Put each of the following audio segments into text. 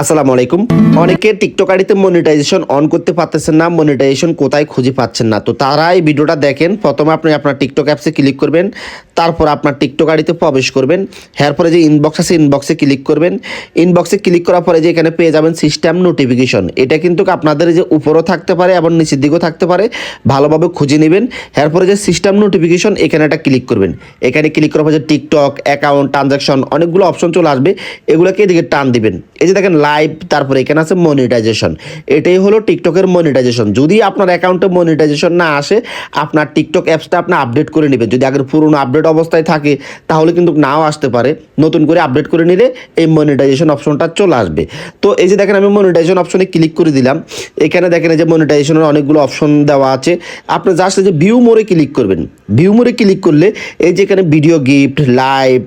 আসসালামু আলাইকুম। অনেকে টিকটক আইডিতে মনিটাইজেশন অন করতে পারতেছেন না মনিটাইজেশন কোথায় খুঁজে পাচ্ছেন না। তো তারা এই ভিডিওটা দেখেন, প্রথমে আপনি আপনার টিকটক অ্যাপসে ক্লিক করবেন, তারপর আপনার টিকটক আইডিতে প্রবেশ করবেন এরপরে যে ইনবক্স আছে ইনবক্সে ক্লিক করবেন। ইনবক্সে ক্লিক করার পরে যে এখানে পেয়ে যাবেন সিস্টেম নোটিফিকেশন এটা কিন্তু আপনাদের যে উপরও থাকতে পারে এবং নিচের দিকেও থাকতে পারে, ভালোভাবে খুঁজে নেবেন এরপরে যে সিস্টেম নোটিফিকেশন এখানে একটা ক্লিক করবেন। এখানে ক্লিক করার পর যে টিকটক অ্যাকাউন্ট ট্রানজাকশন অনেকগুলো অপশন চলে আসবে, এগুলোকে এদিকে টান দিবেন। এই যে দেখেন লাইভ, তারপরে এখানে আছে মনিটাইজেশন এটাই হলো টিকটকের মনিটাইজেশন যদি আপনার অ্যাকাউন্টে মনিটাইজেশন না আসে, আপনার টিকটক অ্যাপসটা আপনি আপডেট করে নেবেন। যদি আগের পুরনো আপডেট অবস্থায় থাকে, তাহলে কিন্তু নাও আসতে পারে। নতুন করে আপডেট করে নিলে এই মনিটাইজেশন অপশনটা চলে আসবে। তো এই যে দেখেন, আমি মনিটাইজেশন অপশনে ক্লিক করে দিলাম। এখানে দেখেন যে মনিটাইজেশনের অনেকগুলো অপশন দেওয়া আছে। আপনি জাস্ট যে ভিউ মোড়ে ক্লিক করবেন। ভিউ মোরে ক্লিক করলে এই যে এখানে ভিডিও গিফট লাইভ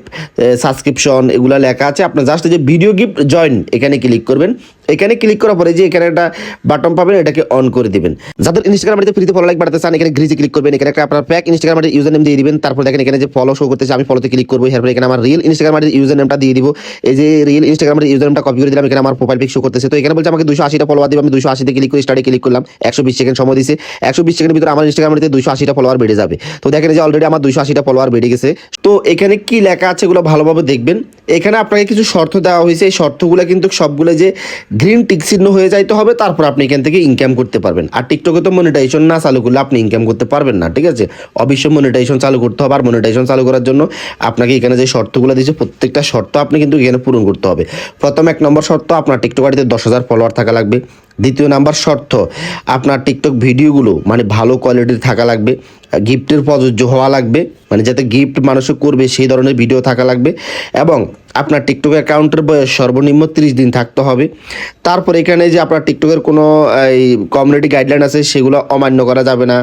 সাবস্ক্রিপশন এগুলো লেখা আছে। আপনার জাস্ট যে ভিডিও গিফট জয়েন এখানে ক্লিক করবেন। এখানে ক্লিক করার পরে যে এখানে একটা বাটন পাবেন, এটাকে অন করে দিবেন। যাদের ইনস্টাগ্রাম ফ্রিতে ফলো লাইক বাড়াতে চান, এখানে গ্রিজে ক্লিক করবেন। এখানে একটা আপনার প্যাক ইনস্টাগ্রাম আইডির ইউজার নেম দিয়ে দিবেন। তারপর দেখেন এখানে যে ফলো শো করতেছে, আমি ফলোতে ক্লিক করব। এরপরে এখানে আমার রিয়েল ইনস্টাগ্রাম আইডির ইউজার নেমটা দিয়ে দিব। এই যে রিয়েল ইনস্টাগ্রাম আইডির ইউজার নেমটা কপি করে দিলাম। এখানে আমার প্রোফাইল পিক শো করতেছে। তো এখানে বলছে আমাকে দুশো আশিটা ফলোয়ার দিবে। আমি দুশো আশিতে ক্লিক করে স্টার্টে ক্লিক করলাম। একশো বিশ সেকেন্ড সময় দিয়েছে একশো বিশ সেকেন্ডের ভিতরে আমার ইনস্টাগ্রাম আইডিতে দুশো আশিটা ফলোয়ার বেড়ে যাবে। তো দেখেন যে অলরেডি আমার দুশো আশিটা ফলোয়ার বেড়ে গেছে। তো এখানে কি লেখা আছে, এগুলো ভালোভাবে দেখবেন। এখানে আপনাকে কিছু শর্ত দেওয়া হয়েছে। এই শর্তগুলো কিন্তু সবগুলো যে গ্রিন টিক চিহ্ন হয়ে যাইতে হবে, তারপর আপনি এখান থেকে ইনকাম করতে পারবেন। আর টিকটকে তো মনিটাইজেশন না চালু করলে আপনি ইনকাম করতে পারবেন না, ঠিক আছে? অবশ্যই মনিটাইজেশন চালু করতে হবে, আর মনিটাইজেশন চালু করার জন্য আপনাকে এখানে যে শর্তগুলো দিয়েছে, প্রত্যেকটা শর্ত আপনি কিন্তু এখানে পূরণ করতে হবে। প্রথম এক নম্বর শর্ত, আপনার টিকটক আইডিতে দশ হাজার ফলোয়ার থাকা লাগবে। দ্বিতীয় নাম্বার শর্ত, আপনার টিকটক ভিডিওগুলো মানে ভালো কোয়ালিটির থাকা লাগবে গিফটের প্রযোজ্য হওয়া লাগবে মানে যাতে গিফট মানুষে করবে সেই ধরনের ভিডিও থাকা লাগবে এবং আপনার টিকটক অ্যাকাউন্টের বয়স সর্বনিম্ন তিরিশ দিন থাকতে হবে। তারপর এখানে যে আপনার টিকটকের কোনো, এই কমিউনিটি গাইডলাইন আছে সেগুলো অমান্য করা যাবে না।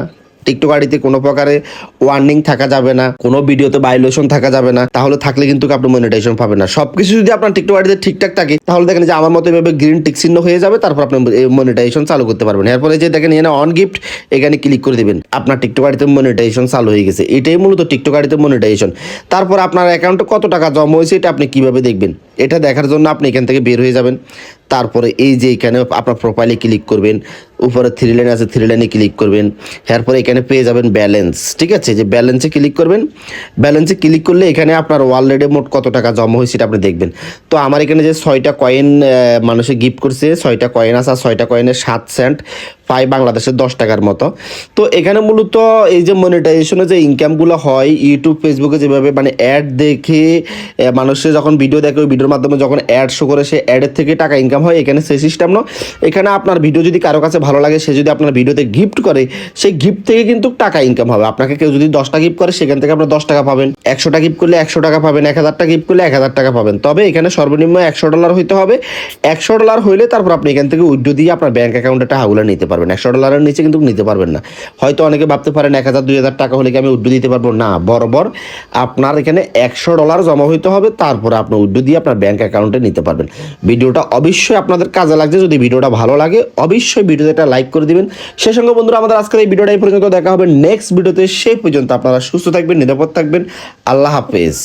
টিকটক আইডিতে কোনো প্রকারে ওয়ার্নিং থাকা যাবে না, কোনো ভিডিওতে ভাইলেশন থাকা যাবে না, তাহলে থাকলে কিন্তু আপনি মনিটাইজেশন পাবেন না। সবকিছু যদি আপনার টিকটক আইডিতে ঠিকঠাক থাকে, তাহলে দেখেন যে আমার মতো এভাবে গ্রিন টিক চিহ্ন হয়ে যাবে, তারপর আপনি মনিটাইজেশন চালু করতে পারবেন। এরপরে যে দেখেন এখানে অন গিফট এখানে ক্লিক করে দিবেন। আপনার টিকটক আইডিতে মনিটাইজেশন চালু হয়ে গেছে। এটাই মূলত টিকটক আইডিতে মনিটাইজেশন তারপর আপনার অ্যাকাউন্টে কত টাকা জমা হয়েছে, এটা আপনি কীভাবে দেখবেন? এটা দেখার জন্য আপনি এখান থেকে বের হয়ে যাবেন। তারপরে এই যে এখানে আপনার প্রোফাইলে ক্লিক করবেন। উপরে থ্রি লাইন আছে থ্রি লাইনে ক্লিক করবেন। এরপরে এখানে পেয়ে যাবেন ব্যালেন্স ঠিক আছে? যে ব্যালেন্সে ক্লিক করবেন ব্যালেন্সে ক্লিক করলে এখানে আপনার ওয়ালেটে মোট কত টাকা জমা হয়েছে সেটা আপনি দেখবেন। তো আমার এখানে যে ছয়টা কয়েন মানুষে গিফট করছে, ছয়টা কয়েন আছে, আর ছয়টা কয়েনের সাত সেন্ট পাই বাংলাদেশের দশ টাকার মতো। তো এখানে মূলত এই যে মনিটাইজেশনে যে ইনকামগুলো হয় ইউটিউব ফেসবুকে যেভাবে মানে অ্যাড দেখে মানুষে যখন ভিডিও দেখে, ওই ভিডিওর মাধ্যমে যখন অ্যাড শো করে, সে অ্যাডের থেকে টাকা ইনকাম হয়, এখানে সেই সিস্টেম না। এখানে আপনার ভিডিও যদি কারও কাছে ভালো লাগে, সে যদি আপনার ভিডিওতে গিফট করে, সেই গিফট থেকে কিন্তু টাকা ইনকাম হবে। আপনাকে কেউ যদি দশটা গিফট করে, সেখান থেকে আপনার দশ টাকা পাবেন। একশোটা গিফট করলে একশো টাকা পাবেন, এক হাজারটা গিফট করলে এক হাজার টাকা পাবেন। তবে এখানে সর্বনিম্ন একশো ডলার হইতে হবে। একশো ডলার হইলে তারপর আপনি এখান থেকে উইড্রো দিয়ে আপনার ব্যাঙ্ক অ্যাকাউন্টে টাকাগুলো নিতে পারবেন। একশো ডলারের নিচে কিন্তু নিতে পারবেন না। হয়তো অনেকে ভাবতে পারেন, এক হাজার, দুই হাজার টাকা হলে কি আমি উইড্রো দিতে পারব? না, বরাবর আপনার এখানে একশো ডলার জমা হইতে হবে, তারপরে আপনি উইড্রো দিয়ে আপনার ব্যাঙ্ক অ্যাকাউন্টে নিতে পারবেন। ভিডিওটা অবশ্যই আপনাদের কাজে লাগছে, যদি ভিডিওটা ভালো লাগে, অবশ্যই ভিডিওতে একটা লাইক করে দিবেন। সেই সঙ্গে বন্ধুরা, আমাদের আজকের এই ভিডিওটা এই পর্যন্ত, দেখা হবে নেক্সট ভিডিওতে। সেই পর্যন্ত আপনারা সুস্থ থাকবেন, নিরাপদ থাকবেন। আল্লাহ হাফেজ।